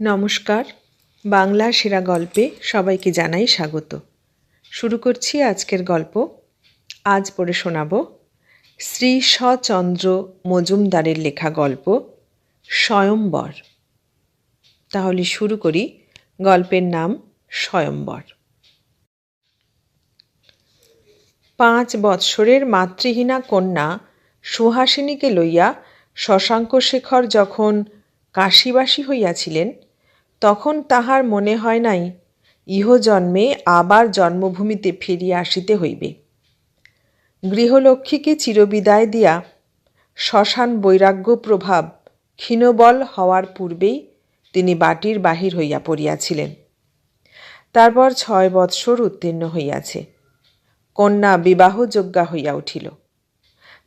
নমস্কার বাংলা সেরা গল্পে সবাইকে জানাই স্বাগত। শুরু করছি আজকের গল্প। আজ পড়ে শোনাব শ্রী সচন্দ্র মজুমদারের লেখা গল্প, স্বয়ম্বর। তাহলে শুরু করি, গল্পের নাম স্বয়ম্বর। পাঁচ বৎসরের মাতৃহীনা কন্যা সুহাসিনীকে লইয়া শশাঙ্ক শেখর যখন কাশীবাসী হইয়াছিলেন, তখন তাহার মনে হয় নাই ইহজন্মে আবার জন্মভূমিতে ফিরিয়া আসিতে হইবে। গৃহলক্ষ্মীকে চিরবিদায় দিয়া শ্মশান বৈরাগ্য প্রভাব ক্ষীণবল হওয়ার পূর্বেই তিনি বাটির বাহির হইয়া পড়িয়াছিলেন। তারপর ছয় বৎসর উত্তীর্ণ হইয়াছে। কন্যা বিবাহযোগ্যা হইয়া উঠিল।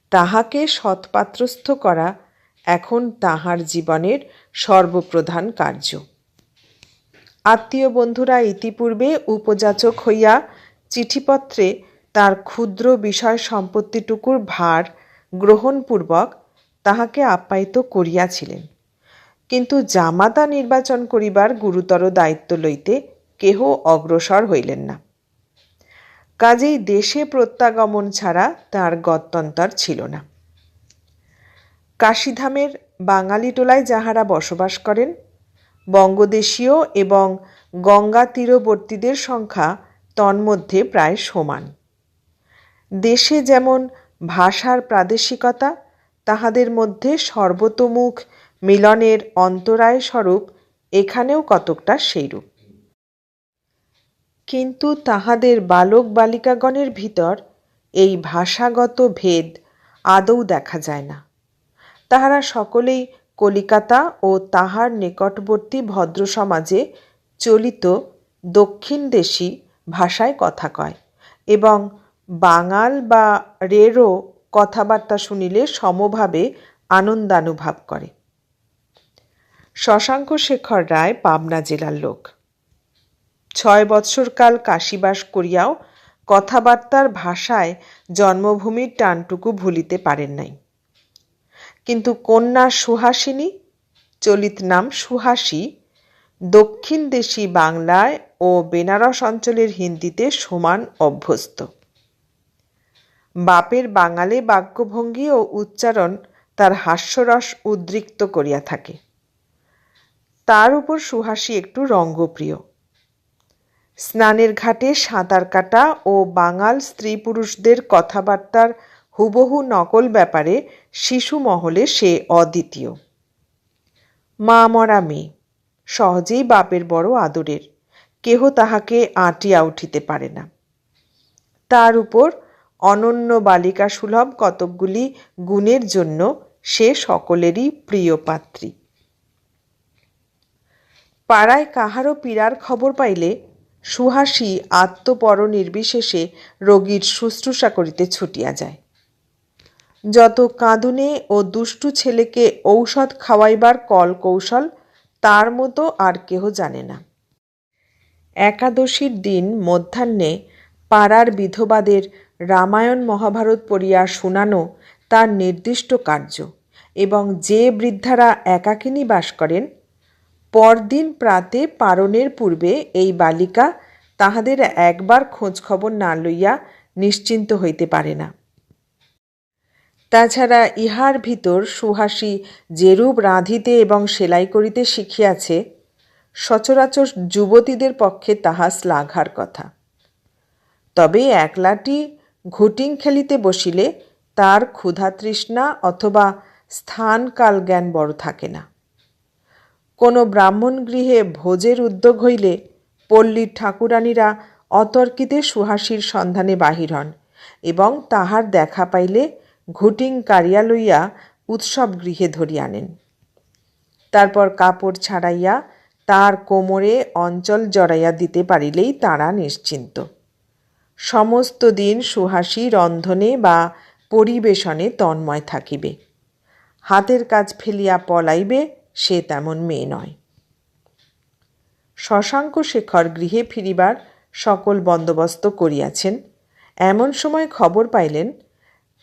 তাহাকে সৎপাত্রস্থ করা এখন তাহার জীবনের সর্বপ্রধান কার্য। আত্মীয় বন্ধুরা, ইতিপূর্বে উপযাচক হইয়া চিঠিপত্রে তার ক্ষুদ্র বিষয় সম্পত্তিটুকুর ভার গ্রহণপূর্বক তাহাকে আপ্যায়িত করিয়াছিলেন। কিন্তু জামাতা নির্বাচন করিবার গুরুতর দায়িত্ব লইতে কেহ অগ্রসর হইলেন না। কাজেই দেশে প্রত্যাগমন ছাড়া তার গত্যন্তর ছিল না। কাশীধামের বাঙালি টোলায় যাহারা বসবাস করেন, বঙ্গদেশীয় এবং গঙ্গা তীরবর্তীদের সংখ্যা তন্মধ্যে প্রায় সমান। দেশে যেমন ভাষার প্রাদেশিকতা, তাহাদের মধ্যে সর্বতোমুখ মিলনের অন্তরায় স্বরূপ এখানেও কতকটা সেইরূপ। কিন্তু তাহাদের বালক বালিকাগণের ভিতর এই ভাষাগত ভেদ আদৌ দেখা যায় না। তাহারা সকলেই কলিকাতা ও তাহার নিকটবর্তী ভদ্র সমাজে চলিত দক্ষিণ দক্ষিণদেশী ভাষায় কথা কয় এবং বাঙাল বা রেরও কথাবার্তা শুনিলে সমভাবে আনন্দানুভব করে। শশাঙ্ক শেখর রায়, পাবনা জেলার লোক। ছয় বৎসরকাল কাশীবাস করিয়াও কথাবার্তার ভাষায় জন্মভূমির টানটুকু ভুলিতে পারেন নাই। কিন্তু কন্যা সুহাসিনী, চলিত নাম সুহাসী, দক্ষিণ দেশি বাংলায় ও বেনারস অঞ্চলের হিন্দিতে সমান অভ্যস্ত। বাপের বাঙালি বাক্যভঙ্গি ও উচ্চারণ তার হাস্যরস উদ্রিক্ত করিয়া থাকে। তার উপর সুহাসী একটু রঙ্গপ্রিয়। স্নানের ঘাটে সাঁতার কাটা ও বাঙাল স্ত্রী পুরুষদের কথাবার্তার হুবহু নকল ব্যাপারে শিশু মহলে সে অদ্বিতীয়। মা মরা মেয়ে, সহজেই বাপের বড় আদরের, কেহ তাহাকে আঁটিয়া উঠিতে পারে না। তার উপর অনন্য বালিকা সুলভ কতকগুলি গুণের জন্য সে সকলেরই প্রিয় পাত্রী। পাড়ায় কাহারও পীড়ার খবর পাইলে সুহাসী আত্মপর নির্বিশেষে রোগীর শুশ্রূষা করিতে ছুটিয়া যায়। যত কাঁদুনে ও দুষ্টু ছেলেকে ঔষধ খাওয়াইবার কল কৌশল তার মতো আর কেহ জানে না। একাদশীর দিন মধ্যাহ্নে পাড়ার বিধবাদের রামায়ণ মহাভারত পড়িয়া শোনানো তার নির্দিষ্ট কার্য এবং যে বৃদ্ধারা একাকিনী বাস করেন, পরদিন প্রাতে পারণের পূর্বে এই বালিকা তাহাদের একবার খোঁজখবর না লইয়া নিশ্চিন্ত হইতে পারে না। তাছাড়া ইহার ভিতর সুহাসী যেরূপ রাঁধিতে এবং সেলাই করিতে শিখিয়াছে, সচরাচর যুবতীদের পক্ষে তাহা শ্লাঘার কথা। তবে একলাটি ঘুটিং খেলিতে বসিলে তার ক্ষুধাতৃষ্ণা অথবা স্থান কাল জ্ঞান বড় থাকে না। কোনো ব্রাহ্মণ গৃহে ভোজের উদ্যোগ হইলে পল্লীর ঠাকুরানীরা অতর্কিতে সুহাসীর সন্ধানে বাহির হন এবং তাহার দেখা পাইলে ঘুটিং কারিয়া লইয়া উৎসব গৃহে ধরিয়া আনেন। তারপর কাপড় ছাড়াইয়া তার কোমরে অঞ্চল জড়াইয়া দিতে পারিলেই তারা নিশ্চিন্ত। সমস্ত দিন সুহাসী রন্ধনে বা পরিবেশনে তন্ময় থাকিবে। হাতের কাজ ফেলিয়া পলাইবে, সে তেমন মেয়ে নয়। শশাঙ্ক শেখর গৃহে ফিরিবার সকল বন্দোবস্ত করিয়াছেন। এমন সময় খবর পাইলেন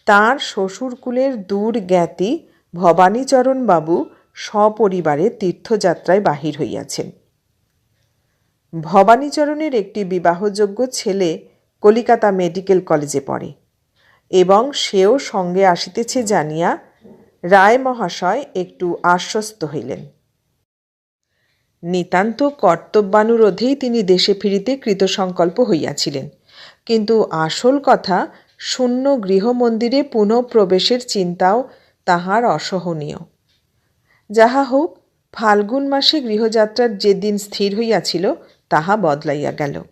তাঁর শ্বশুরকুলের দূর জ্ঞাতি ভবানীচরণবাবু সপরিবারে তীর্থযাত্রায় বাহির হইয়াছেন। ভবানীচরণের একটি বিবাহযোগ্য ছেলে কলিকাতা মেডিকেল কলেজে পড়ে এবং সেও সঙ্গে আসিতেছে জানিয়া রায় মহাশয় একটু আশ্বস্ত হইলেন। নিতান্ত কর্তব্যানুরোধেই তিনি দেশে ফিরিতে কৃতসংকল্প হইয়াছিলেন। কিন্তু আসল কথা শূন্য গৃহমন্দিরে পুনঃপ্রবেশের চিন্তাও তাহার অসহনীয়। যাহা হোক, ফাল্গুন মাসে গৃহযাত্রার যে দিন স্থির হইয়াছিল, তাহা বদলাইয়া গেল।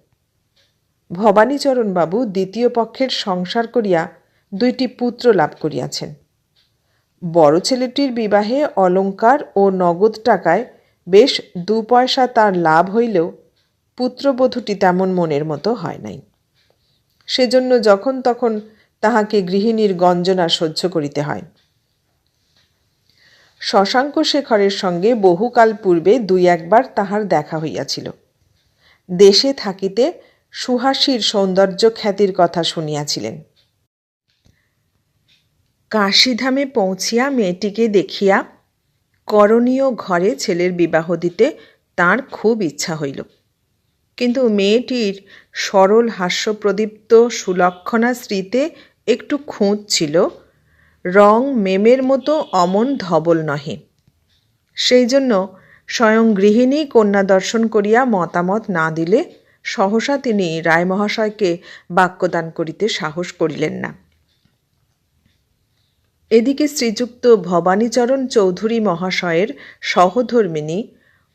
ভবানীচরণবাবু দ্বিতীয় পক্ষের সংসার করিয়া দুইটি পুত্র লাভ করিয়াছেন। বড় ছেলেটির বিবাহে অলঙ্কার ও নগদ টাকায় বেশ দু পয়সা তার লাভ হইলেও পুত্রবধূটি তেমন মনের মতো হয় নাই। সেজন্য যখন তখন তাহাকে গৃহিণীর গঞ্জনা সহ্য করিতে হয়। শশাঙ্ক শেখরের সঙ্গে বহুকাল পূর্বে দুই একবার তাহার দেখা হইয়াছিল। দেশে থাকিতে সুহাসীর সৌন্দর্য খ্যাতির কথা শুনিয়াছিলেন। কাশিধামে পৌঁছিয়া মেয়েটিকে দেখিয়া করণীয় ঘরে ছেলের বিবাহ দিতে তাঁর খুব ইচ্ছা হইল। কিন্তু মেয়েটির সরল হাস্যপ্রদীপ্ত সুলক্ষণা স্ত্রীতে একটু খুঁত ছিল। রং মেমের মতো অমন ধবল নহে। সেই জন্য স্বয়ং গৃহিণী কন্যা দর্শন করিয়া মতামত না দিলে সহসা তিনি রায়মহাশয়কে বাক্যদান করিতে সাহস করিলেন না। এদিকে শ্রীযুক্ত ভবানীচরণ চৌধুরী মহাশয়ের সহধর্মিনী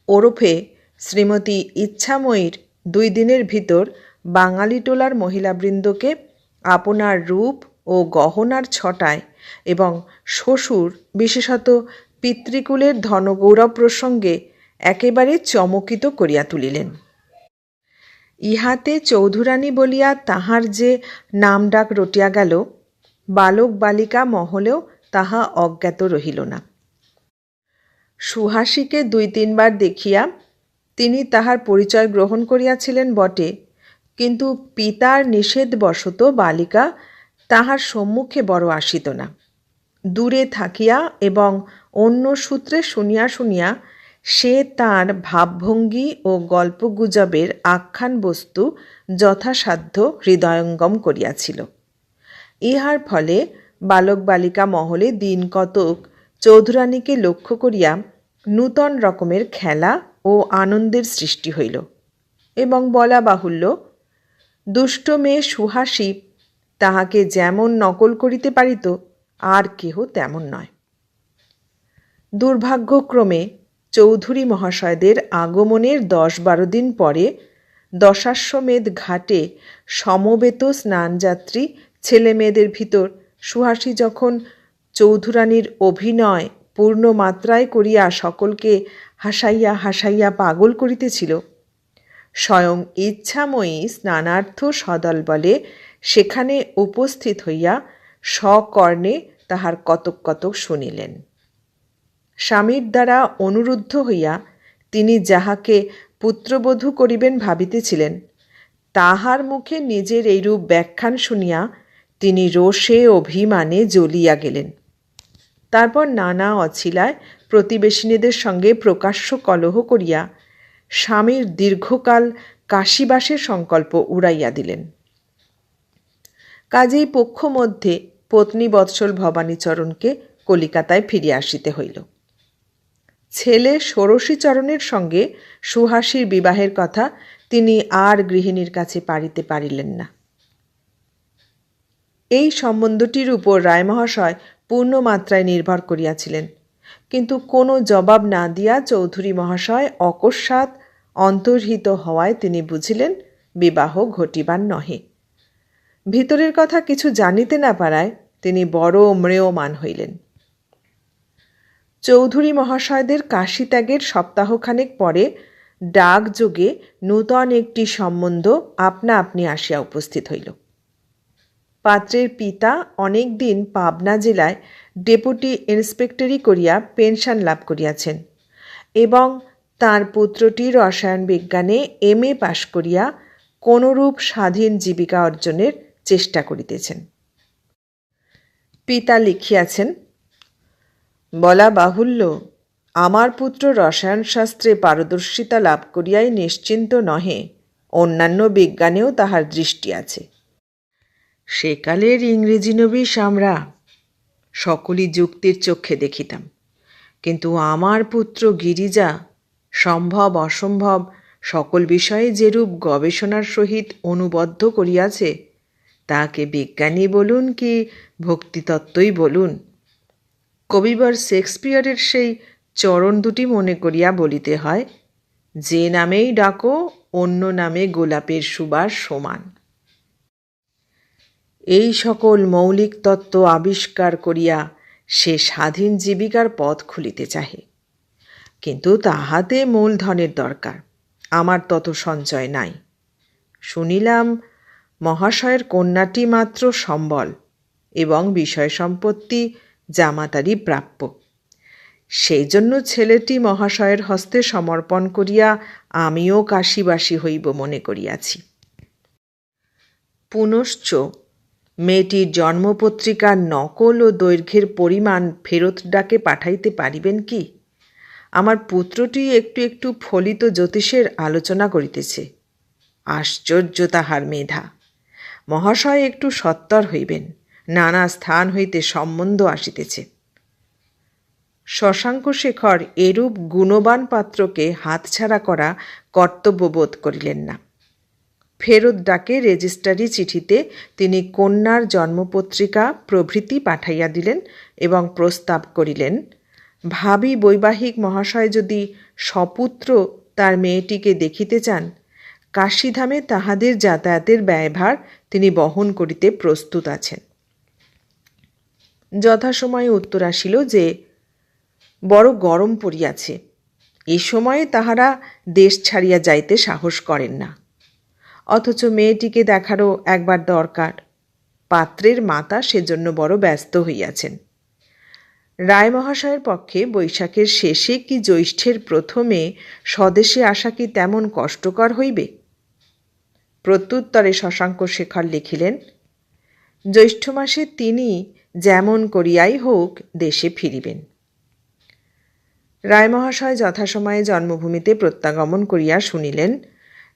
ওরফে শ্রীমতী ইচ্ছাময়ীর দুই দিনের ভিতর বাঙালিটোলার মহিলাবৃন্দকে আপনার রূপ ও গহনার ছটায় এবং শ্বশুর, বিশেষত পিতৃকুলের ধনগৌরব প্রসঙ্গে একেবারে চমকিত করিয়া তুলিলেন। ইহাতে চৌধুরানী বলিয়া তাহার যে নাম ডাক রটিয়া গেল, বালক বালিকা মহলেও তাহা অজ্ঞাত রহিল না। সুহাসীকে দুই তিনবার দেখিয়া তিনি তাহার পরিচয় গ্রহণ করিয়াছিলেন বটে, কিন্তু পিতার নিষেধবশত বালিকা তাহার সম্মুখে বড় আসিত না। দূরে থাকিয়া এবং অন্য সূত্রে শুনিয়া শুনিয়া সে তার ভাবভঙ্গি ও গল্পগুজবের আখ্যান বস্তু যথাসাধ্য হৃদয়ঙ্গম করিয়াছিল। ইহার ফলে বালক বালিকা মহলে দিন কতক চৌধুরানীকে লক্ষ্য করিয়া নূতন রকমের খেলা ও আনন্দের সৃষ্টি হইল। এবং বলা বাহুল্য, দুষ্ট মেয়ে সুহাসী তাহাকে যেমন নকল করিতে পারিত, আর কেহ তেমন নয়। দুর্ভাগ্যক্রমে চৌধুরী মহাশয়দের আগমনের দশ বারো দিন পরে দশাশ্বমেধ ঘাটে সমবেত স্নানযাত্রী ছেলে মেয়েদের ভিতর সুহাসী যখন চৌধুরানীর অভিনয় পূর্ণ মাত্রায় করিয়া সকলকে হাসাইয়া হাসাইয়া পাগল করিতেছিল। স্বয়ং ইচ্ছাময়ী স্নানার্থ সদল বলে সেখানে উপস্থিত হইয়া সকর্ণে তাহার কতক কতক শুনিলেন। স্বামীর দ্বারা অনুরুদ্ধ হইয়া তিনি যাহাকে পুত্রবধূ করিবেন ভাবিতেছিলেন, তাহার মুখে নিজের এইরূপ ব্যাখ্যান শুনিয়া তিনি রোষে অভিমানে জ্বলিয়া গেলেন। তারপর নানা অছিলায় প্রতিবেশিনীদের সঙ্গে প্রকাশ্য কলহ করিয়া স্বামীর দীর্ঘকাল কাশিবাসের সংকল্প উড়াইয়া দিলেন। কাজেই পক্ষ মধ্যে পত্নী বৎসল ভবানীচরণকে কলিকাতায় ফিরিয়া আসিতে হইল। ছেলে ষোড়শীচরণের সঙ্গে সুহাসীর বিবাহের কথা তিনি আর গৃহিণীর কাছে পারিতে পারিলেন না। এই সম্বন্ধটির উপর রায়মহাশয় পূর্ণ মাত্রায় নির্ভর করিয়াছিলেন। কিন্তু কোনো জবাব না দিয়া চৌধুরী মহাশয় অকস্মাৎ অন্তর্হিত হওয়ায় তিনি বুঝিলেন, বিবাহ ঘটিবার নহে। ভিতরের কথা কিছু জানিতে না পারায় তিনি বড় ম্রেয়মান হইলেন। চৌধুরী মহাশয়দের কাশী ত্যাগের সপ্তাহখানেক পরে ডাকযোগে নূতন একটি সম্বন্ধ আপনা আপনি আসিয়া উপস্থিত হইল। পাত্রের পিতা অনেক দিন পাবনা জেলায় ডেপুটি ইন্সপেক্টরি করিয়া পেনশন লাভ করিয়াছেন এবং তার পুত্রটি রসায়ন বিজ্ঞানে এম এ পাশ করিয়া কোনরূপ স্বাধীন জীবিকা অর্জনের চেষ্টা করিতেছেন। পিতা লিখিয়াছেন, বলা বাহুল্য, আমার পুত্র রসায়নশাস্ত্রে পারদর্শিতা লাভ করিয়াই নিশ্চিন্ত নহে, অন্যান্য বিজ্ঞানেও তাহার দৃষ্টি আছে। সেকালের ইংরেজি নবিশ আমরা সকলই যুক্তির চক্ষে দেখিতাম। কিন্তু আমার পুত্র গিরিজা সম্ভব, অসম্ভব সকল বিষয়ে যেরূপ গবেষণার সহিত অনুবদ্ধ করিয়াছে, তাকে বিজ্ঞানী বলুন কি ভক্তিতত্ত্বই বলুন। কবিবর শেক্সপিয়রের সেই চরণ দুটি মনে করিয়া বলিতে হয়, যে নামেই ডাকো, অন্য নামে গোলাপের সুবাস সমান। এই সকল মৌলিক তত্ত্ব আবিষ্কার করিয়া সে স্বাধীন জীবিকার পথ খুলিতে চাহে। কিন্তু তাহাতে মূলধনের দরকার, আমার তত সঞ্চয় নাই। শুনিলাম, মহাশয়ের কন্যাটি মাত্র সম্বল এবং বিষয় সম্পত্তি জামাতারই প্রাপ্য। সেই জন্য ছেলেটি মহাশয়ের হস্তে সমর্পণ করিয়া আমিও কাশিবাসী হইব মনে করিয়াছি। পুনশ্চ মেয়েটির জন্মপত্রিকার নকল ও দৈর্ঘ্যের পরিমাণ ফেরত ডাকে পাঠাইতে পারিবেন কি? আমার পুত্রটি একটু একটু ফলিত জ্যোতিষের আলোচনা করিতেছে। আশ্চর্য তাহার মেধা। মহাশয় একটু সত্তর হইবেন, নানা স্থান হইতে সম্বন্ধ আসিতেছে। শশাঙ্ক শেখর এরূপ গুণবান পাত্রকে হাতছাড়া করা কর্তব্যবোধ করিলেন না। ফেরত ডাকে রেজিস্ট্রারি চিঠিতে তিনি কন্যার জন্মপত্রিকা, প্রভৃতি পাঠাইয়া দিলেন এবং প্রস্তাব করিলেন, ভাবি বৈবাহিক মহাশয় যদি সপুত্র তার মেয়েটিকে দেখিতে চান, কাশীধামে তাহাদের যাতায়াতের ব্যয়ভার তিনি বহন করিতে প্রস্তুত আছেন। যথাসময়ে উত্তর আসিল যে, বড় গরম পড়িয়াছে, এ সময়ে তাহারা দেশ ছাড়িয়া যাইতে সাহস করেন না। অথচ মেয়েটিকে দেখারও একবার দরকার। পাত্রের মাতা সেজন্য বড় ব্যস্ত হইয়াছেন। রায় মহাশয়ের পক্ষে বৈশাখের শেষে কি জ্যৈষ্ঠের প্রথমে স্বদেশে আসা কি তেমন কষ্টকর হইবে? প্রত্যুত্তরে শশাঙ্ক শেখর লিখিলেন, জ্যৈষ্ঠ মাসে তিনি যেমন করিয়াই হোক দেশে ফিরিবেন। রায়মহাশয় যথাসময়ে জন্মভূমিতে প্রত্যাগমন করিয়া শুনিলেন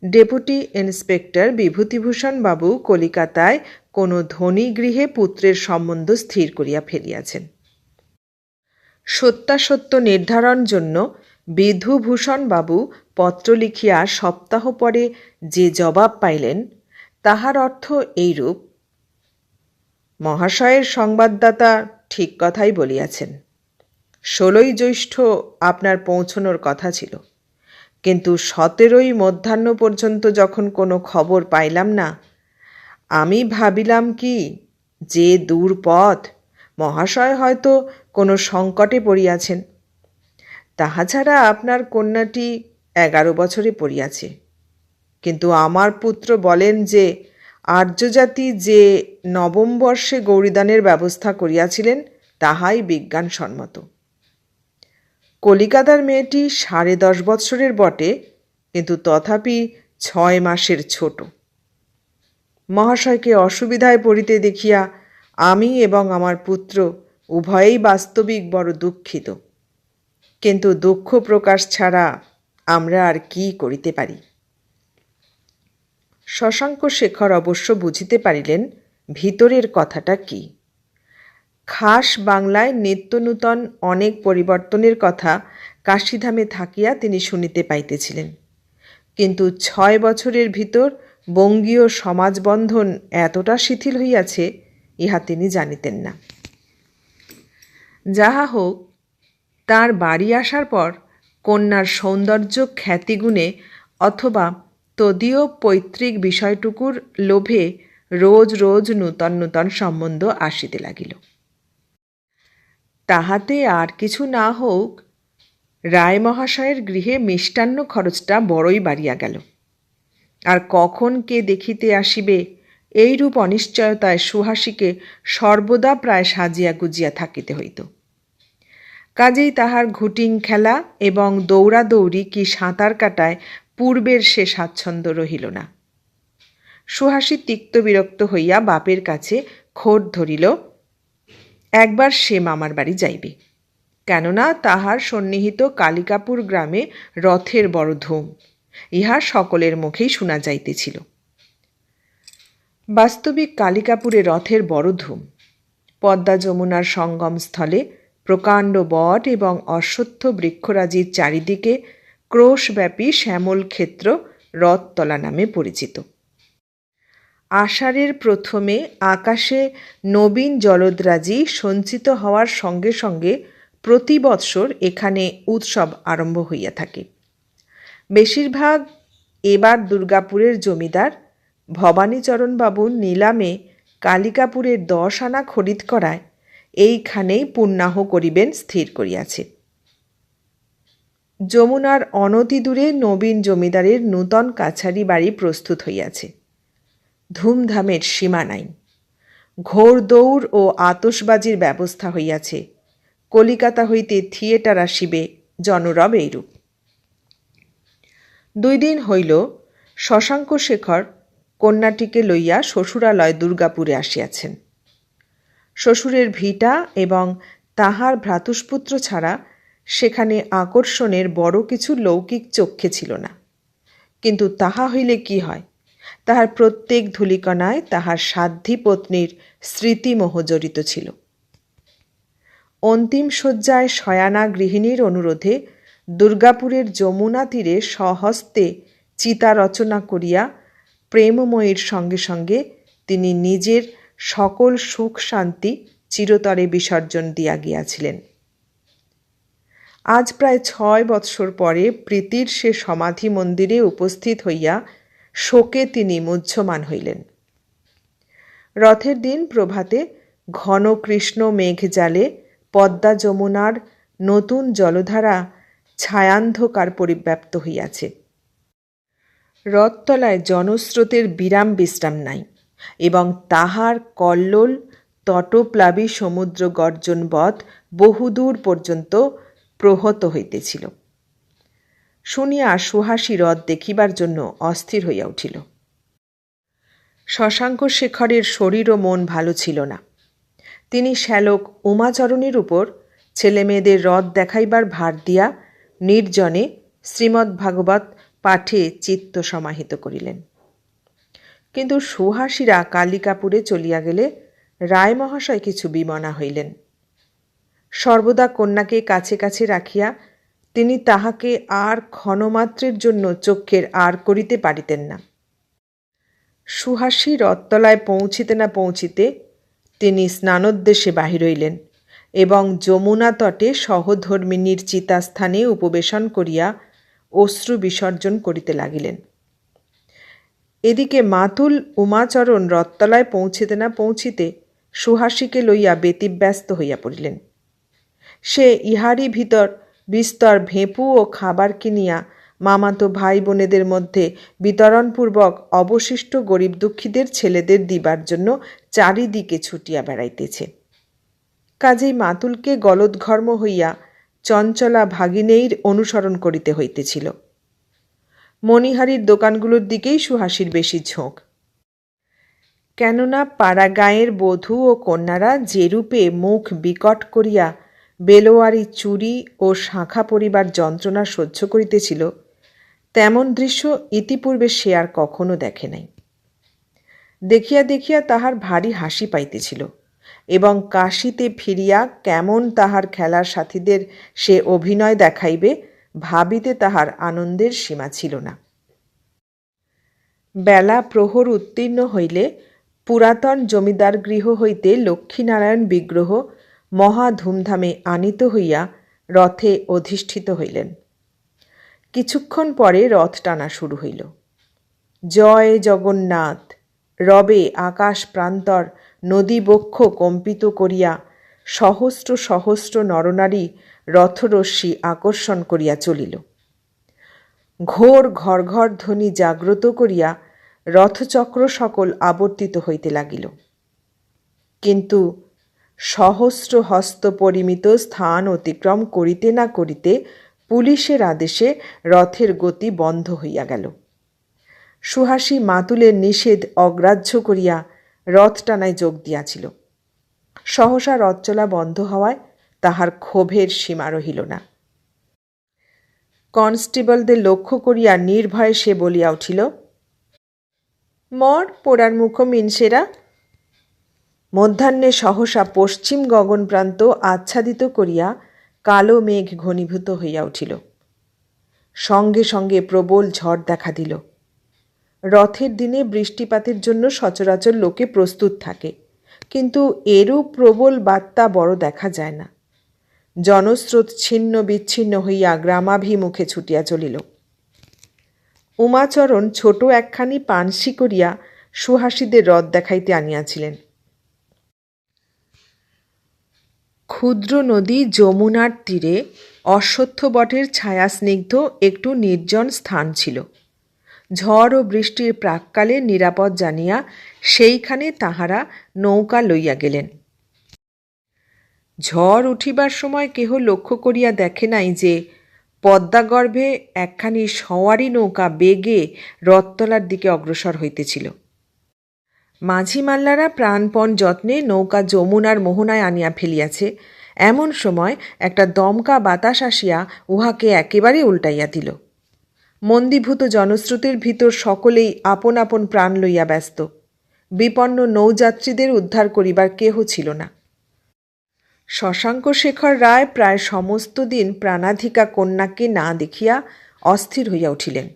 ডেপুটি ইন্সপেক্টর বিভূতিভূষণ বাবু কলিকাতায় কোনো ধনী গৃহে পুত্রের সম্বন্ধ স্থির করিয়া ফেলিয়াছেন। সত্যাসত্য নির্ধারণ জন্য বিধুভূষণ বাবু পত্র লিখিয়া সপ্তাহ পরে যে জবাব পাইলেন, তাহার অর্থ এইরূপ। মহাশয়ের সংবাদদাতা ঠিক কথাই বলিয়াছেন। ষোলোই জ্যৈষ্ঠ আপনার পৌঁছনোর কথা ছিল। কিন্তু সতেরোই মধ্যাহ্ন পর্যন্ত যখন কোনো খবর পাইলাম না, আমি ভাবিলাম কি যে দূর পথ মহাশয় হয়তো কোনো সংকটে পড়িয়াছেন। তাহা ছাড়া আপনার কন্যাটি এগারো বছরে পড়িয়াছে। কিন্তু আমার পুত্র বলেন যে আর্যজাতি যে নবম বর্ষে গৌরীদানের ব্যবস্থা করিয়াছিলেন, তাহাই বিজ্ঞানসম্মত। কলিকাতার মেয়েটি সাড়ে দশ বৎসরের বটে, কিন্তু তথাপি ছয় মাসের ছোট। মহাশয়কে অসুবিধায় পড়িতে দেখিয়া আমি এবং আমার পুত্র উভয়েই বাস্তবিক বড় দুঃখিত। কিন্তু দুঃখ প্রকাশ ছাড়া আমরা আর কি করিতে পারি? শশাঙ্ক শেখর অবশ্য বুঝিতে পারিলেন, ভিতরের কথাটা কি? খাস বাংলায় নিত্য নূতন অনেক পরিবর্তনের কথা কাশীধামে থাকিয়া তিনি শুনিতে পাইতেছিলেন। কিন্তু ছয় বছরের ভিতর বঙ্গীয় সমাজবন্ধন এতটা শিথিল হইয়াছে, ইহা তিনি জানিতেন না। যাহা হোক, তার বাড়ি আসার পর কন্যার সৌন্দর্য খ্যাতিগুণে অথবা তদীয় পৈতৃক বিষয়টুকুর লোভে রোজ রোজ নূতন নূতন সম্বন্ধ আসিতে লাগিল। তাহাতে আর কিছু না হোক রায় মহাশয়ের গৃহে মিষ্টান্ন খরচটা বড়ই বাড়িয়া গেল। আর কখন কে দেখিতে আসিবে, এইরূপ অনিশ্চয়তায় সুহাসীকে সর্বদা প্রায় সাজিয়া গুজিয়া থাকিতে হইত। কাজেই তাহার ঘুটিং খেলা এবং দৌড়াদৌড়ি কি সাঁতার কাটায় পূর্বের সে স্বাচ্ছন্দ্য রহিল না। সুহাসী তিক্ত বিরক্ত হইয়া বাপের কাছে খোট ধরিল একবার সে মামার বাড়ি যাইবে। কেননা তাহার সন্নিহিত কালিকাপুর গ্রামে রথের বড় ধুম, ইহা সকলের মুখেই শোনা যাইতেছিল। বাস্তবিক কালিকাপুরে রথের বড় ধুম, পদ্মা যমুনার সঙ্গমস্থলে প্রকাণ্ড বট এবং অশ্বত্থ বৃক্ষরাজির চারিদিকে ক্রোশব্যাপী শ্যামল ক্ষেত্র রথতলা নামে পরিচিত। আষাঢ়ের প্রথমে আকাশে নবীন জলদ্রাজি সঞ্চিত হওয়ার সঙ্গে সঙ্গে প্রতি বৎসর এখানে উৎসব আরম্ভ হইয়া থাকে। বেশিরভাগ এবার দুর্গাপুরের জমিদার ভবানীচরণবাবু নিলামে কালিকাপুরের দশ আনা খরিদ করায় এইখানেই পুণ্যাহ করিবেন স্থির করিয়াছে। যমুনার অনতি দূরে নবীন জমিদারের নূতন কাছারি বাড়ি প্রস্তুত হইয়াছে। ধুমধামের সীমা নাই ঘোর দৌড় ও আতসবাজির ব্যবস্থা হইয়াছে। কলিকাতা হইতে থিয়েটার আসিবে জনরব এইরূপ। দুই দিন হইল শশাঙ্ক শেখর কন্যাটিকে লইয়া শ্বশুরালয় দুর্গাপুরে আসিয়াছেন। শ্বশুরের ভিটা এবং তাহার ভ্রাতুষ্পুত্র ছাড়া সেখানে আকর্ষণের বড় কিছু লৌকিক চক্ষে ছিল না। কিন্তু তাহা হইলে কি হয়? তাহার প্রত্যেক ধূলিকণায় তাহার সাধ্যী পত্নীর স্মৃতিমোহ জড়িত ছিল। অন্তিম শয্যায় শয়ানা গৃহিণীর অনুরোধে দুর্গাপুরের যমুনা তীরে স্বহস্তে চিতা রচনা করিয়া প্রেমময়ীর সঙ্গে সঙ্গে তিনি নিজের সকল সুখ শান্তি চিরতরে বিসর্জন দিয়া গিয়াছিলেন। আজ প্রায় ছয় বৎসর পরে প্রীতির সে সমাধি মন্দিরে উপস্থিত হইয়া শোকে তিনি মুহ্যমান হইলেন। রথের দিন প্রভাতে ঘন কৃষ্ণ মেঘ জালে পদ্মা যমুনার নতুন জলধারা ছায়ান্ধকার পরিব্যাপ্ত হইয়াছে। রথতলায় জনস্রোতের বিরাম বিশ্রাম নাই এবং তাহার কল্লোল, তটপ্লাবী সমুদ্র গর্জনবৎ বহুদূর পর্যন্ত প্রহত হইতেছিল। শুনিয়া সুহাসী রথ দেখিবার জন্য অস্থির হইয়া উঠিল। শশাঙ্ক শেখরের শরীর ও মন ভালো ছিল না। তিনি শ্যালক উমাচরণের উপর ছেলেমেয়েদের রথ দেখাইবার ভার দিয়া নির্জনে শ্রীমদ্ ভাগবত পাঠে চিত্ত সমাহিত করিলেন। কিন্তু সুহাসীরা কালিকাপুরে চলিয়া গেলে রায় মহাশয় কিছু বিমনা হইলেন। সর্বদা কন্যাকে কাছে কাছে রাখিয়া তিনি তাহাকে আর ক্ষণমাত্রের জন্য চক্ষের আর করিতে পারিতেন না। সুহাসী রথতলায় পৌঁছিতে না পৌঁছিতে তিনি স্নানোদ্দেশে বাহির হইলেন এবং যমুনা তটে সহধর্মিনীর চিতাস্থানে উপবেশন করিয়া অশ্রু বিসর্জন করিতে লাগিলেন। এদিকে মাতুল উমাচরণ রথতলায় পৌঁছিতে না পৌঁছিতে সুহাসীকে লইয়া ব্যতিব্যস্ত হইয়া পড়িলেন। সে ইহারই ভিতর বিস্তর ভেঁপু ও খাবার কিনিয়া মামাতো ভাই বোনেদের মধ্যে বিতরণপূর্বক অবশিষ্ট গরিব দুঃখীদের ছেলেদের দিবার জন্য চারিদিকে ছুটিয়া বেড়াইতেছে। কাজেই মাতুলকে গলদঘর্ম হইয়া চঞ্চলা ভাগিনেইর অনুসরণ করিতে হইতেছিল। মণিহারির দোকানগুলোর দিকেই সুহাসির বেশি ঝোঁক। কেননা পাড়াগাঁয়ের বধূ ও কন্যারা যেরূপে মুখ বিকট করিয়া বেলোয়ারি চুরি ও শাঁখা পরিবার যন্ত্রণা সহ্য করিতেছিল, তেমন দৃশ্য ইতিপূর্বে সে আর কখনো দেখে নাই। দেখিয়া দেখিয়া তাহার ভারী হাসি পাইতেছিল এবং কাশিতে ফিরিয়া কেমন তাহার খেলার সাথীদের সে অভিনয় দেখাইবে ভাবিতে তাহার আনন্দের সীমা ছিল না। বেলা প্রহর উত্তীর্ণ হইলে পুরাতন জমিদার গৃহ হইতে লক্ষ্মীনারায়ণ বিগ্রহ মহা ধুমধামে আনিত হইয়া রথে অধিষ্ঠিত হইলেন। কিছুক্ষণ পরে রথ টানা শুরু হইল। জয় জগন্নাথ, রবে আকাশ প্রান্তর নদী বক্ষ কম্পিত করিয়া সহস্র সহস্র নরনারী রথরশ্মি আকর্ষণ করিয়া চলিল। ঘোর ঘর ঘর ধ্বনি জাগ্রত করিয়া রথচক্র সকল আবর্তিত হইতে লাগিল। কিন্তু সহস্র হস্ত পরিমিত স্থান অতিক্রম করিতে না করিতে পুলিশের আদেশে রথের গতি বন্ধ হইয়া গেল। সুহাসী মাতুলের নিষেধ অগ্রাহ্য করিয়া রথ টানায় যোগ দিয়াছিল। সহসা রথ চলা বন্ধ হওয়ায় তাহার ক্ষোভের সীমা রহিল না। কনস্টেবলদের লক্ষ্য করিয়া নির্ভয়ে সে বলিয়া উঠিল, মর পোড়ার মুখ মিনসেরা মধ্যাহ্নে সহসা পশ্চিম গগনপ্রান্ত আচ্ছাদিত করিয়া কালো মেঘ ঘনীভূত হইয়া উঠিল। সঙ্গে সঙ্গে প্রবল ঝড় দেখা দিল। রথের দিনে বৃষ্টিপাতের জন্য সচরাচর লোকে প্রস্তুত থাকে, কিন্তু এরূপ প্রবল বার্তা বড় দেখা যায় না। জনস্রোত ছিন্ন বিচ্ছিন্ন হইয়া গ্রামাভিমুখে ছুটিয়া চলিল। উমাচরণ ছোট একখানি পানসি করিয়া সুহাসীদের রথ দেখাইতে আনিয়াছিলেন। ক্ষুদ্র নদী যমুনার তীরে অশ্বত্থ বটের ছায়াস্নিগ্ধ একটু নির্জন স্থান ছিল। ঝড় ও বৃষ্টির প্রাককালে নিরাপদ জানিয়া সেইখানে তাহারা নৌকা লইয়া গেলেন। ঝড় উঠিবার সময় কেহ লক্ষ্য করিয়া দেখে নাই যে পদ্মাগর্ভে একখানি সওয়ারি নৌকা বেগে রথতলার দিকে অগ্রসর হইতেছিল। মাঝি মাল্লারা প্রাণপণ যত্নে নৌকা যমুনার মোহনায় আনিয়া ফেলিয়াছে। এমন সময় একটা দমকা বাতাস আসিয়া উহাকে একেবারে উল্টাইয়া দিল। মন্দীভূত জনশ্রুতির ভিতর সকলেই আপন আপন প্রাণ লইয়া ব্যস্ত। বিপন্ন নৌযাত্রীদের উদ্ধার করিবার কেহ ছিল না। শশাঙ্ক শেখর রায় প্রায় সমস্ত দিন প্রাণাধিকা কন্যাকে না দেখিয়া অস্থির হইয়া উঠিলেন।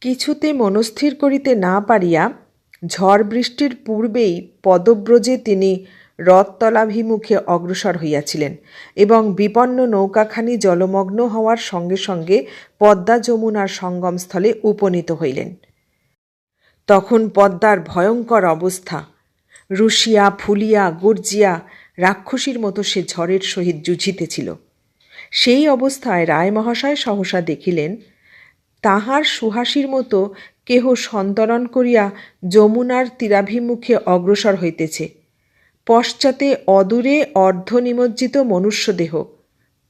কিছুতে মনস্থির করিতে না পারিয়া ঝড় বৃষ্টির পূর্বেই পদব্রজে তিনি রথতলাভিমুখে অগ্রসর হইয়াছিলেন এবং বিপন্ন নৌকাখানি জলমগ্ন হওয়ার সঙ্গে সঙ্গে পদ্মা যমুনার সঙ্গমস্থলে উপনীত হইলেন। তখন পদ্মার ভয়ঙ্কর অবস্থা। রুশিয়া, ফুলিয়া, গর্জিয়া রাক্ষসীর মতো সে ঝড়ের সহিত জুঝিতেছিল সেই অবস্থায় রায় মহাশয় সহসা দেখিলেন, তাহার সুহাসির মতো কেহ সন্তরণ করিয়া যমুনার তীরাভিমুখে অগ্রসর হইতেছে। পশ্চাতে অদূরে অর্ধনিমজ্জিত মনুষ্যদেহ,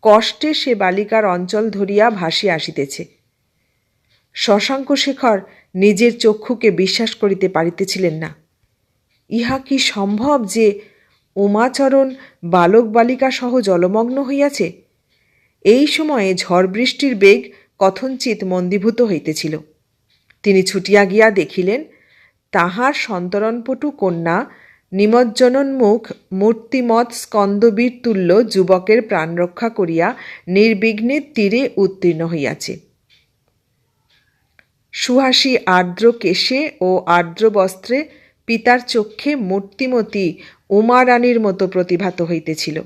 কষ্টে সে বালিকার অঞ্চল ধরিয়া ভাসিয়া আসিতেছে। শশাঙ্ক শেখর নিজের চক্ষুকে বিশ্বাস করিতে পারিতেছিলেন না। ইহা কি সম্ভব যে উমাচরণ বালক বালিকা সহ জলমগ্ন হইয়াছে? এই সময়ে ঝড় বৃষ্টির বেগ কথঞ্চিত মন্দীভূত হইতেছিল। তিনি ছুটিয়া গিয়া দেখিলেন, তাহার সন্তরণপটু কন্যা নিমজ্জনোন্মুখ মূর্তিমৎ স্কন্দবীর তুল্য যুবকের প্রাণরক্ষা করিয়া নির্বিঘ্নে তীরে উত্তীর্ণ হইয়াছে। সুহাসী আর্দ্র কেশে ও আর্দ্র বস্ত্রে পিতার চক্ষে মূর্তিমতী উমারানীর মতো প্রতিভাত হইতেছিল।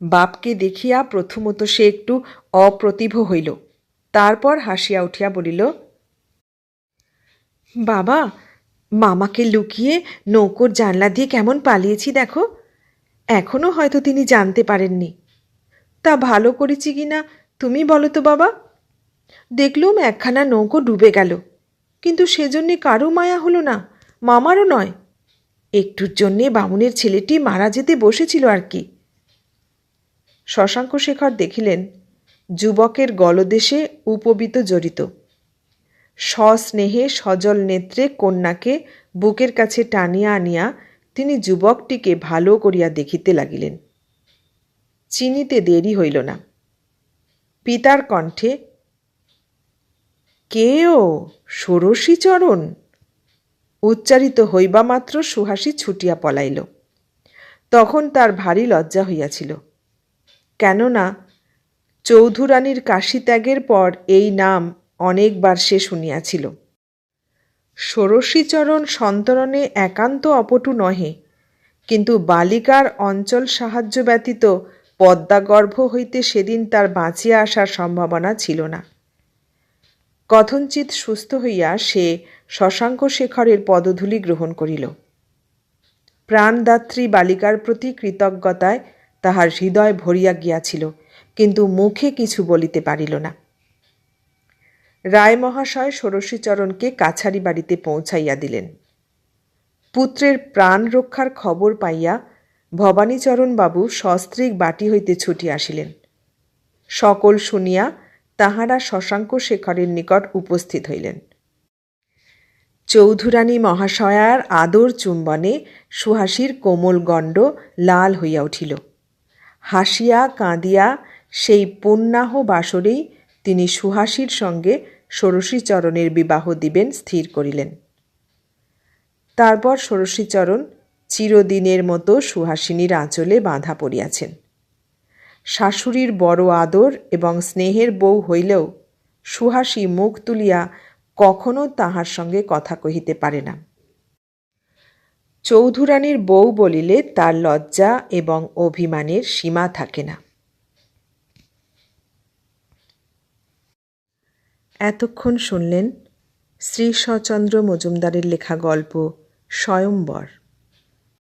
বাপকে দেখিয়া প্রথমত সে একটু অপ্রতিভ হইল, তারপর হাসিয়া উঠিয়া বলিল বাবা, মামাকে লুকিয়ে নৌকোর জানলা দিয়ে কেমন পালিয়েছি দেখো। এখনও হয়তো তিনি জানতে পারেননি। তা ভালো করেছি কি না, তুমি বলো তো বাবা। দেখলুম একখানা নৌকো ডুবে গেল, কিন্তু সেজন্যে কারও মায়া হলো না, মামারও নয়। একটুর জন্যে বামুনের ছেলেটি মারা যেতে বসেছিল আর কি। শশাঙ্ক শেখর দেখিলেন, যুবকের গলদেশে উপবিত জড়িত। সস্নেহে সজল নেত্রে কন্যাকে বুকের কাছে টানিয়া আনিয়া তিনি যুবকটিকে ভালো করিয়া দেখিতে লাগিলেন। চিনিতে দেরি হইল না। পিতার কণ্ঠে, কে ও? ষোড়শীচরণ উচ্চারিত হইবা মাত্র সুহাসী ছুটিয়া পলাইল। তখন তার ভারী লজ্জা হইয়াছিল। কেননা, চৌধুরানীর কাশী ত্যাগের পর এই নাম অনেকবার সে শুনিয়াছিল। ষোড়শীচরণ সন্তরণে একান্ত অপটু নহে, কিন্তু বালিকার অঞ্চল সাহায্য ব্যতীত পদ্মাগর্ভ হইতে সেদিন তার বাঁচিয়া আসার সম্ভাবনা ছিল না। কথঞ্চিত সুস্থ হইয়া সে শশাঙ্ক শেখরের পদধূলি গ্রহণ করিল। প্রাণদাত্রী বালিকার প্রতি কৃতজ্ঞতায় তাহার হৃদয় ভরিয়া গিয়াছিল, কিন্তু মুখে কিছু বলিতে পারিল না। রায় মহাশয় ষোড়শীচরণকে কাছারি বাড়িতে পৌঁছাইয়া দিলেন। পুত্রের প্রাণ রক্ষার খবর পাইয়া ভবানীচরণবাবু সস্ত্রীক বাটি হইতে ছুটি আসিলেন। সকল শুনিয়া তাহারা শশাঙ্ক শেখরের নিকট উপস্থিত হইলেন। চৌধুরানী মহাশয়ার আদর চুম্বনে সুহাসীর কোমল গণ্ড লাল হইয়া উঠিল। হাসিয়া কাঁদিয়া সেই পুণ্যাহ বাসরেই তিনি সুহাসীর সঙ্গে ষোড়শীচরণের বিবাহ দিবেন স্থির করিলেন। তারপর ষোড়শীচরণ চিরদিনের মতো সুহাসিনীর আঁচলে বাঁধা পড়িয়াছেন। শাশুড়ির বড় আদর এবং স্নেহের বউ হইলেও সুহাসী মুখ তুলিয়া কখনো তাহার সঙ্গে কথা কহিতে পারে না। চৌধুরানীর বউ বলিলে তার লজ্জা এবং অভিমানের সীমা থাকে না। এতক্ষণ শুনলেন শ্রী শচন্দ্র মজুমদারের লেখা গল্প স্বয়ম্বর।